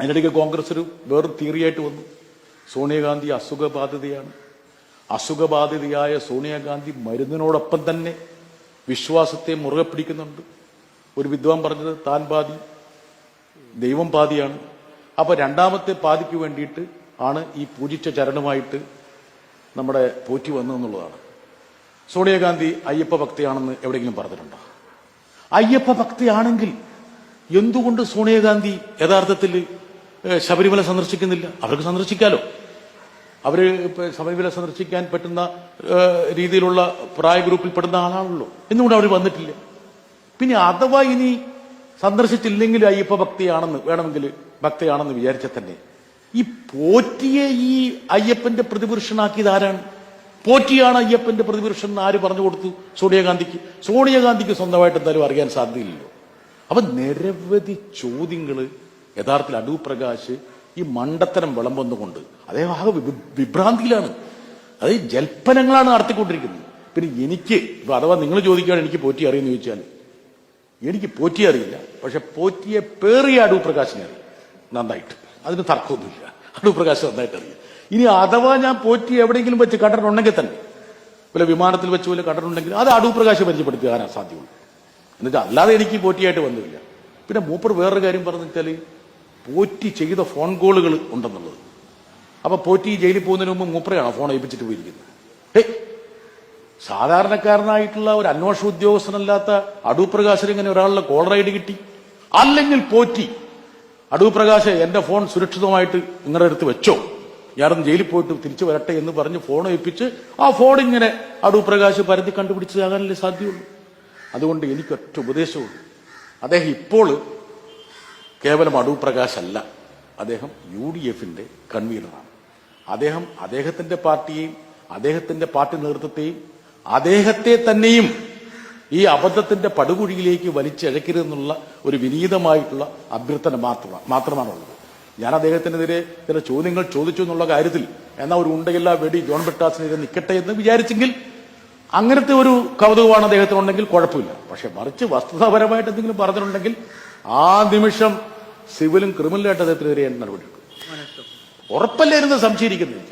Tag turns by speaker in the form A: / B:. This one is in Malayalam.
A: അതിനിടയ്ക്ക് കോൺഗ്രസ് ഒരു വേറൊരു തിയറിയായിട്ട് വന്നു. സോണിയാഗാന്ധി അസുഖബാധിതയാണ്. അസുഖബാധിതയായ സോണിയാഗാന്ധി മരുന്നിനോടൊപ്പം തന്നെ വിശ്വാസത്തെ മുറുകെ പിടിക്കുന്നുണ്ട്. ഒരു വിദ്വാൻ പറഞ്ഞത് താൻ പാതി ദൈവം പാതിയാണ്. അപ്പൊ രണ്ടാമത്തെ പാതിക്ക് വേണ്ടിയിട്ട് ആണ് ഈ പൂജിച്ച ചരണമായിട്ട് നമ്മുടെ പോറ്റി വന്നതെന്നുള്ളതാണ്. സോണിയാഗാന്ധി അയ്യപ്പ ഭക്തിയാണെന്ന് എവിടെയെങ്കിലും പറഞ്ഞിട്ടുണ്ടോ? അയ്യപ്പ ഭക്തിയാണെങ്കിൽ എന്തുകൊണ്ട് സോണിയാഗാന്ധി യഥാർത്ഥത്തിൽ ശബരിമല സന്ദർശിക്കുന്നില്ല. അവർക്ക് സന്ദർശിക്കാലോ. അവർ ശബരിമല സന്ദർശിക്കാൻ പറ്റുന്ന രീതിയിലുള്ള പ്രായ ഗ്രൂപ്പിൽ പെടുന്ന ആളാണല്ലോ. എന്തുകൊണ്ട് അവർ വന്നിട്ടില്ല. പിന്നെ അഥവാ ഇനി സന്ദർശിച്ചില്ലെങ്കിൽ അയ്യപ്പ ഭക്തിയാണെന്ന് വേണമെങ്കിൽ ഭക്തിയാണെന്ന് വിചാരിച്ച തന്നെ ഈ പോറ്റിയെ ഈ അയ്യപ്പന്റെ പ്രതിപുരുഷനാക്കിയത് ആരാണ്? പോറ്റിയാണ് അയ്യപ്പന്റെ പ്രതിപുരുഷൻ എന്ന് ആര് പറഞ്ഞു കൊടുത്തു? സോണിയാഗാന്ധിക്ക്. സോണിയാഗാന്ധിക്ക് സ്വന്തമായിട്ട് എന്തായാലും അറിയാൻ സാധ്യതയില്ലല്ലോ. അപ്പൊ നിരവധി ചോദ്യങ്ങൾ യഥാർത്ഥത്തിൽ അടൂർ പ്രകാശ് ഈ മണ്ടത്തരം വിളമ്പുന്നുകൊണ്ട് അദ്ദേഹം ആകെ വിഭ- വിഭ്രാന്തിയിലാണ്. അത് ജൽപ്പനങ്ങളാണ് നടത്തിക്കൊണ്ടിരിക്കുന്നത്. പിന്നെ എനിക്ക് ഇപ്പൊ അഥവാ നിങ്ങൾ ചോദിക്കുകയാണ് എനിക്ക് പോറ്റി അറിയുമെന്ന് ചോദിച്ചാൽ എനിക്ക് പോറ്റി അറിയില്ല. പക്ഷെ പോറ്റിയെ പേറിയ അടൂർ അറിയാം. നന്നായിട്ട്. അതിന് തർക്കമൊന്നുമില്ല. അടൂർ പ്രകാശ് നന്നായിട്ട് അറിയാം. ഇനി അഥവാ ഞാൻ പോറ്റി എവിടെയെങ്കിലും വെച്ച് കണ്ടിട്ടുണ്ടെങ്കിൽ തന്നെ വല്ല വിമാനത്തിൽ വെച്ച് വല്ല കണ്ടിട്ടുണ്ടെങ്കിൽ അത് അടൂർ പ്രകാശ് പരിചയപ്പെടുത്തുകാനാണ് സാധ്യമുള്ളൂ. എന്നുവെച്ചാൽ അല്ലാതെ എനിക്ക് പോറ്റിയായിട്ട് വന്നില്ല. പിന്നെ മൂപ്പർ വേറൊരു കാര്യം പറഞ്ഞു വെച്ചാൽ പോറ്റി ചെയ്ത ഫോൺ കോളുകൾ ഉണ്ടെന്നുള്ളത്. അപ്പൊ പോറ്റി ജയിലിൽ പോകുന്നതിന് മുമ്പ് മൂപ്പറയാണോ ഫോൺ ഏൽപ്പിച്ചിട്ട് പോയിരിക്കുന്നത്? ഏ സാധാരണക്കാരനായിട്ടുള്ള ഒരു അന്വേഷണ ഉദ്യോഗസ്ഥനല്ലാത്ത അടൂർ പ്രകാശിന് ഇങ്ങനെ ഒരാളുടെ കോൾ റൈഡ് കിട്ടി. അല്ലെങ്കിൽ പോറ്റി അടൂർ പ്രകാശ് എന്റെ ഫോൺ സുരക്ഷിതമായിട്ട് നിങ്ങളുടെ അടുത്ത് വെച്ചോ? ഞാനൊന്ന് ജയിലിൽ പോയിട്ട് തിരിച്ചു വരട്ടെ എന്ന് പറഞ്ഞ് ഫോൺ ഏൽപ്പിച്ച് ആ ഫോൺ ഇങ്ങനെ അടൂർ പ്രകാശ് പരതി കണ്ടുപിടിച്ചതാകാനല്ലേ സാധ്യമുള്ളൂ അതുകൊണ്ട് എനിക്കൊറ്റ ഉപദേശമുള്ളൂ. അദ്ദേഹം ഇപ്പോൾ കേവലം അടൂർ പ്രകാശ് അല്ല അദ്ദേഹം യു ഡി എഫിന്റെ കൺവീനറാണ്. അദ്ദേഹം അദ്ദേഹത്തിന്റെ പാർട്ടിയെയും അദ്ദേഹത്തിന്റെ പാർട്ടി നേതൃത്വത്തെയും അദ്ദേഹത്തെ തന്നെയും ഈ അബദ്ധത്തിന്റെ പടുകുഴിയിലേക്ക് വലിച്ചഴക്കരുതെന്നുള്ള ഒരു വിനീതമായിട്ടുള്ള അഭ്യർത്ഥന മാത്രമാണ് മാത്രമാണുള്ളത്. ഞാൻ അദ്ദേഹത്തിനെതിരെ ചില ചോദ്യങ്ങൾ ചോദിച്ചു എന്നുള്ള കാര്യത്തിൽ എന്നാൽ ഒരു ഉണ്ടയില്ല വെടി ജോൺ ബിട്ടാസിനെതിരെ നിൽക്കട്ടെ എന്ന് വിചാരിച്ചെങ്കിൽ അങ്ങനത്തെ ഒരു കൗതുകമാണ് അദ്ദേഹത്തിനുണ്ടെങ്കിൽ കുഴപ്പമില്ല. പക്ഷെ മറിച്ച് വസ്തുതാപരമായിട്ട് എന്തെങ്കിലും പറഞ്ഞിട്ടുണ്ടെങ്കിൽ ആ നിമിഷം സിവിലും ക്രിമിനലായിട്ട് അദ്ദേഹത്തിനെതിരെ നടപടി ഉറപ്പല്ലേ ഉറപ്പല്ലായിരുന്നു സംശയിക്കുന്നത്?